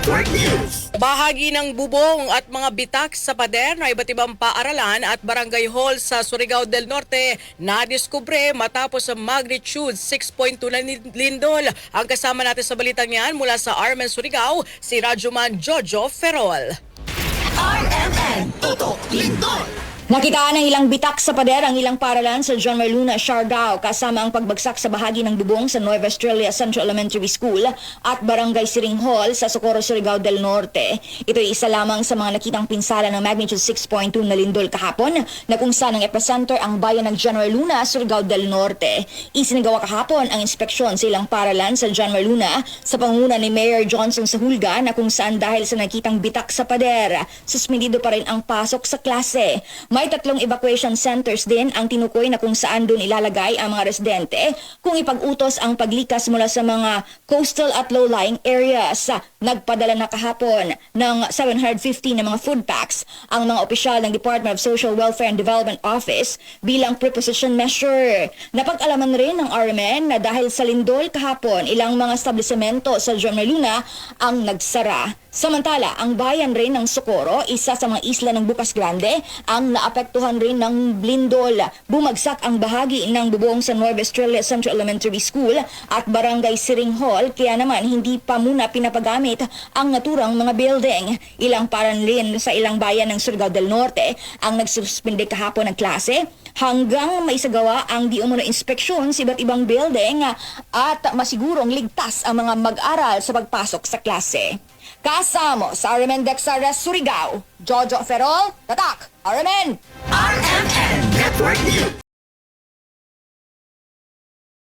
Network News. Bahagi ng bubong at mga bitak sa pader na iba't ibang paaralan at barangay hall sa Surigao del Norte na diskubre matapos sa magnitude 6.2 na lindol. Ang kasama natin sa balitang yan mula sa Armen Surigao, si Rajuman Jojo Ferrol. RMN Tutok Lindol. Nakitaan ng ilang bitak sa pader ang ilang paralan sa John Marluna, Siargao kasama ang pagbagsak sa bahagi ng bubong sa Nueva Estrella Central Elementary School at Barangay Siring Hall sa Socorro, Surigao del Norte. Ito ay isa lamang sa mga nakitang pinsala ng magnitude 6.2 na lindol kahapon na kung saan ang epicenter ang bayan ng John Marluna, Surigao del Norte. Isinagawa kahapon ang inspeksyon sa ilang paralan sa John Marluna sa pangunguna ni Mayor Johnson Sahulga na kung saan dahil sa nakitang bitak sa pader, suspendido pa rin ang pasok sa klase. May tatlong evacuation centers din ang tinukoy na kung saan doon ilalagay ang mga residente kung ipag-utos ang paglikas mula sa mga coastal at low-lying areas. Nagpadala na kahapon ng 750 na mga food packs ang mga opisyal ng Department of Social Welfare and Development Office bilang preposition measure. Napag-alaman rin ng RMN na dahil sa lindol kahapon, ilang mga establishmento sa John Luna ang nagsara. Samantala, ang bayan rin ng Socorro, isa sa mga isla ng Bukas Grande, ang naapektuhan rin ng lindol. Bumagsak ang bahagi ng bubong sa Nueva Estrella Central Elementary School at Barangay Siring Hall, kaya naman hindi pa muna pinapagamit ang naturang mga building. Ilang paranlin sa ilang bayan ng Surigao del Norte ang nagsuspende kahapon ng klase hanggang maisagawa ang di umano inspeksyon sa iba't ibang building at masigurong ligtas ang mga mag-aral sa pagpasok sa klase. Kasamo sa Dexares Surigao, Jojo Ferrol, Tatak, RMN! RMN Network News.